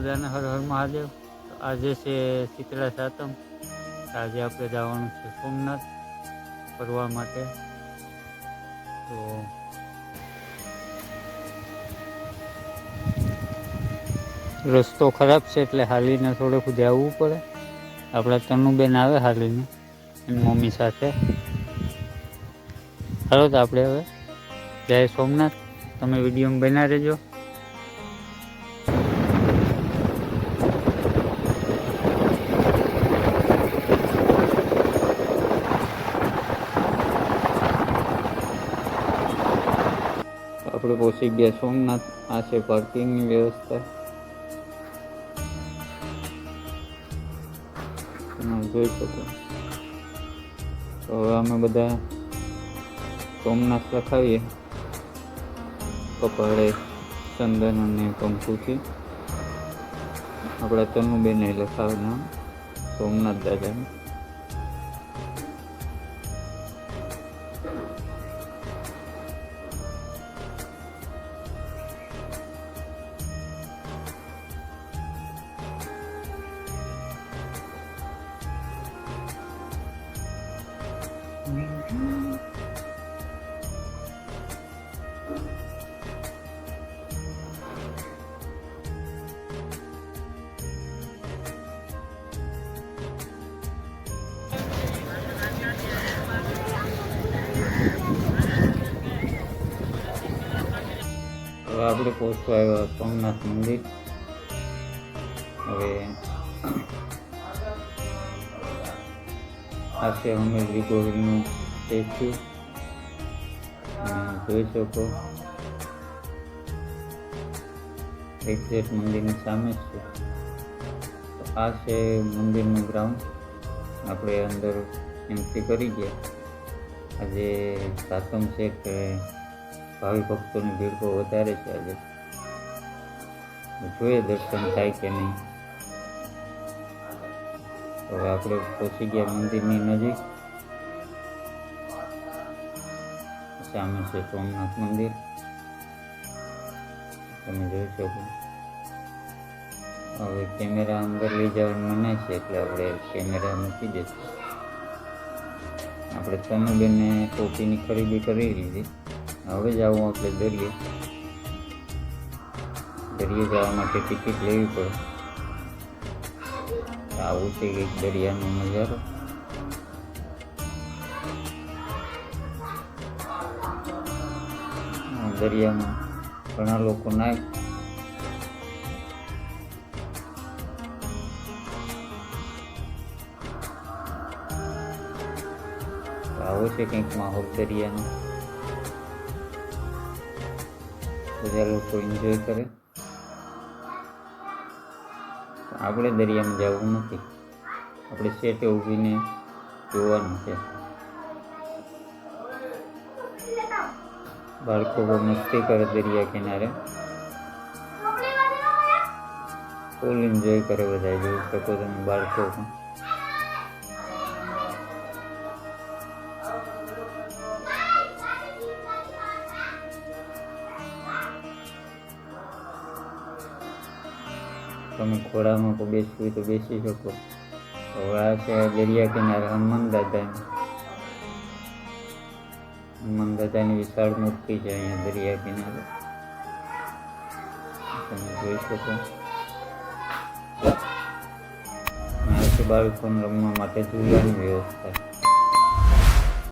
મહાદેવ. આજે છે શીતળા સાતમ. આજે આપણે જવાનું છે સોમનાથ ફરવા માટે. તો રસ્તો ખરાબ છે એટલે હાલીને થોડુંક જવું પડે. આપણા તનુબેન આવે હાલીને એની મમ્મી સાથે. હાલો તો આપણે હવે જય સોમનાથ. તમે વીડિયો બના રહેજો. આપણે પહોંચી ગયા સોમનાથ. આ છે પાર્કિંગની વ્યવસ્થા. જોઈ શકો. તો હવે અમે બધા સોમનાથ લખાવીએ કપાળે, ચંદન અને કંકુથી. આપણા તનુબેને લખાવ્યું સોમનાથ દાદાને. આપણે પહોંચવા આવ્યા સોમનાથ મંદિર. હવે આ છે અમે ગોહિલનું સ્ટેચ્યુ. જોઈ શકો. એક્ઝેક્ટ મંદિરની સામે છે. આ છે મંદિરનું ગ્રાઉન્ડ આપણે અંદર એન્ટ્રી કરી ગયા. આજે સાતમ છે કે ભાવિ ભક્તોની ભીડકો વધારે છે આજે. જોઈએ દર્શન થાય કે નહીં. હવે આપણે પહોંચી ગયા મંદિરની નજીક. સામે છે સોમનાથ મંદિર. તમે જોઈ શકો. હવે કેમેરા અંદર લઈ જવાનું મનાય છે એટલે આપણે કેમેરા મૂકી દઈશું. આપણે બેને ટોપીની ખરીદી કરી લીધી. હવે જવું આપણે દરિયે. દરિયે જવા માટે ટિકિટ લેવી પડે. આવું છે કંઈક દરિયાનો નજારો. દરિયામાં ઘણા લોકો નાય. આવો છે કંઈક માહોલ દરિયાનો. બધા લોકો એન્જોય કરે. આપણે દરિયામાં જવું નથી. આપણે સેટે ઊભીને જોવાનું છે. બાળકો બહુ મસ્તી કરે દરિયા કિનારે. ફૂલ એન્જોય કરે બધા જોઈ શકો તમે બાળકો પણ. તમે ખોળામાં તો બેસવું હોય તો બેસી શકો. આ છે દરિયા કિનારે હનુમાન દાદાની હનુમાન દાદાની વિશાળ મૂર્તિ છે અહીંયા દરિયા કિનારે. તમે જોઈ શકો. બાળકોને રમવા માટે ઝૂલાની વ્યવસ્થા.